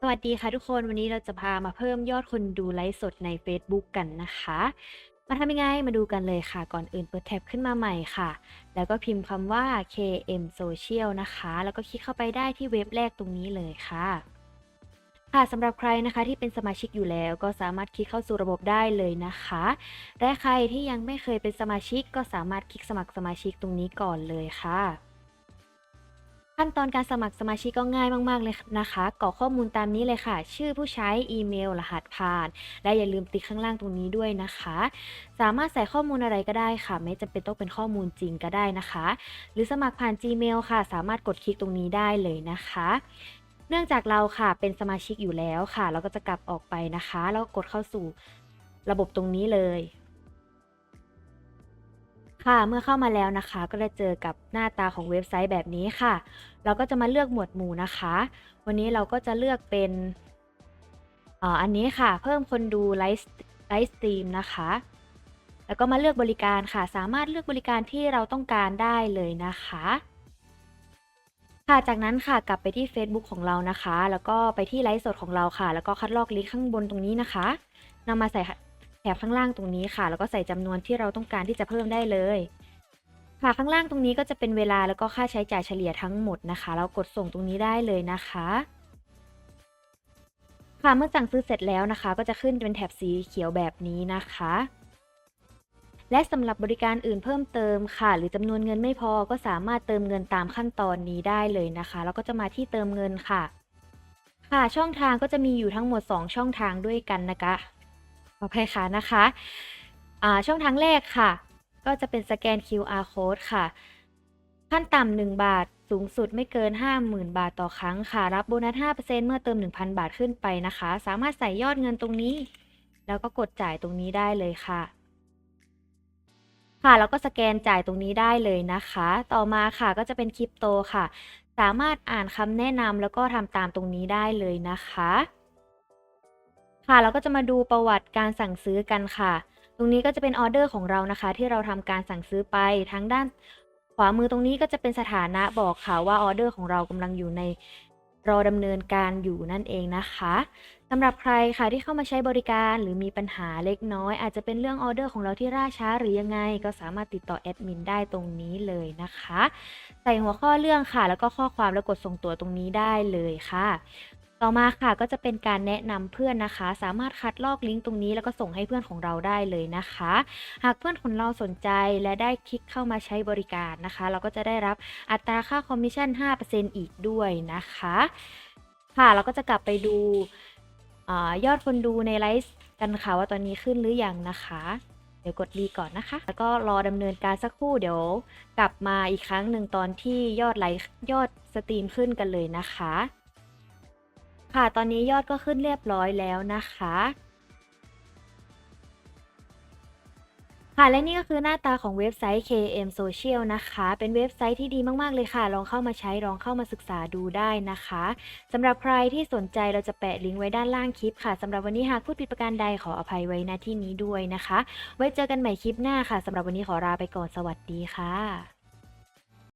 สวัสดีค่ะทุกคนวันนี้เราจะพามาเพิ่มยอดคนดูไลฟ์สดใน Facebook กันนะคะ มาทำยังไงมาดูกันเลยค่ะ ก่อนอื่นเปิดแท็บขึ้นมาใหม่ค่ะ แล้วก็พิมพ์คำว่า KM Social นะคะ แล้วก็คลิกเข้าไปได้ที่เว็บแรกตรงนี้เลยค่ะค่ะสำหรับใครนะคะที่เป็นสมาชิกอยู่แล้วก็สามารถคลิกเข้าสู่ระบบได้เลยนะคะ และใครที่ยังไม่เคยเป็นสมาชิกก็สามารถคลิกสมัครสมาชิกตรงนี้ก่อนเลยค่ะ ตอนการสมัครสมาชิกก็ง่ายมากๆเลยนะคะ กรอกข้อมูลตามนี้เลยค่ะ ชื่อผู้ใช้ อีเมล รหัสผ่าน และอย่าลืมติ๊กข้างล่างตรงนี้ด้วยนะคะ สามารถใส่ข้อมูลอะไรก็ได้ค่ะ ไม่จำเป็นต้องเป็นข้อมูลจริงก็ได้นะคะ หรือสมัครผ่าน Gmail ค่ะ สามารถกดคลิกตรงนี้ได้เลยนะคะเนื่องจากเราค่ะเป็นสมาชิกอยู่แล้วค่ะ เราก็จะกลับออกไปนะคะ แล้วกกดเข้าสู่ระบบตรงนี้เลย ค่ะเมื่อเข้ามาแล้วนะคะ ก็จะเจอกับหน้าตาของเว็บไซต์แบบนี้ค่ะ เราก็จะมาเลือกหมวดหมู่นะคะ วันนี้เราก็จะเลือกเป็นอันนี้ค่ะ เพิ่มคนดูไลฟ์ไลฟ์สตรีมนะคะ แล้วก็มาเลือกบริการค่ะ สามารถเลือกบริการที่เราต้องการได้เลยนะคะ ค่ะจากนั้นค่ะกลับไปที่ Facebook ของเรานะคะ แล้วก็ไปที่ไลฟ์สดของเราค่ะ แล้วก็คัดลอกลิงก์ข้างบนตรงนี้นะคะนำมาใส่ บข้างล่างตรงนี้ค่ะ แล้วก็ใส่จำนวนที่เราต้องการที่จะเพิ่มได้เลยค่ะข้างล่างตรงนี้ก็จะเป็นเวลาแล้วก็ค่าใช้จ่ายเฉลี่ยทั้งหมดนะคะ เรากดส่งตรงนี้ได้เลยนะคะค่ะเมื่อสั่งซื้อเสร็จแล้วนะคะ ก็จะขึ้นเป็นแถบสีเขียวแบบนี้นะคะ และสำหรับบริการอื่นเพิ่มเติมค่ะ หรือจำนวนเงินไม่พอก็สามารถเติมเงินตามขั้นตอนนี้ได้เลยนะคะ แล้วก็จะมาที่เติมเงินค่ะ ค่ะช่องทางก็จะมีอยู่ทั้งหมด 2 ช่องทางด้วยกันนะคะ ขออภัยค่ะนะคะอ่าช่องทางแรกค่ะ ก็จะเป็นสแกน QR code ค่ะ ขั้นต่ำ1บาทสูงสุดไม่เกิน 50,000 บาทต่อครั้งค่ะ รับโบนัส 5%เมื่อเติม 1,000 บาทขึ้นไปนะคะ สามารถใส่ยอดเงินตรงนี้ แล้วก็กดจ่ายตรงนี้ได้เลยค่ะ ค่ะ แล้วก็สแกนจ่ายตรงนี้ได้เลยนะคะ ต่อมาค่ะก็จะเป็นคริปโตค่ะ สามารถอ่านคำแนะนำแล้วก็ทำตามตรงนี้ได้เลยนะคะ ค่ะ เราก็จะมาดูประวัติการสั่งซื้อกันค่ะ ตรงนี้ก็จะเป็นออเดอร์ของเรานะคะ ที่เราทำการสั่งซื้อไปทั้งด้าน ขวามือตรงนี้ก็จะเป็นสถานะบอกค่ะว่าออเดอร์ของเรากำลังอยู่ในรอดำเนินการอยู่นั่นเองนะคะสำหรับใครค่ะที่เข้ามาใช้บริการหรือมีปัญหาเล็กน้อย อาจจะเป็นเรื่องออเดอร์ของเราที่ล่าช้าหรือยังไง ก็สามารถติดต่อแอดมินได้ตรงนี้เลยนะคะ ใส่หัวข้อเรื่องค่ะ แล้วก็ข้อความแล้วกดส่งตัวตรงนี้ได้เลยค่ะ ต่อมาค่ะก็จะเป็นการแนะนำเพื่อนนะคะ สามารถคัดลอกลิงก์ตรงนี้แล้วก็ส่งให้เพื่อนของเราได้เลยนะคะ หากเพื่อนของเราสนใจและได้คลิกเข้ามาใช้บริการนะคะ เราก็จะได้รับอัตราค่าคอมมิชชั่น 5%อีกด้วยนะคะ ค่ะเราก็จะกลับไปดูอยอดคนดูในไลฟ์กันค่ะว่าตอนนี้ขึ้นหรือยังนะคะ เดี๋ยวกดรีก่อนนะคะ แล้วก็รอดำเนินการสักครู่เดี๋ยวกลับมาอีกครั้งหนึ่งตอนที่ยอดไลฟ์ยอดสตรีมขึ้นกันเลยนะคะ ค่ะ ตอนนี้ยอดก็ขึ้นเรียบร้อยแล้วนะคะ ค่ะ และนี่ก็คือหน้าตาของเว็บไซต์ KM Social นะคะ เป็นเว็บไซต์ที่ดีมาก ๆ เลยค่ะ ลองเข้ามาใช้ ลองเข้ามาศึกษาดูได้นะคะ สำหรับใครที่สนใจเราจะแปะลิงก์ไว้ด้านล่างคลิปค่ะ สำหรับวันนี้หากพูดผิดประการใดขออภัยไว้ณที่นี้ด้วยนะคะ ไว้เจอกันใหม่คลิปหน้าค่ะ สำหรับวันนี้ขอลาไปก่อน สวัสดีค่ะ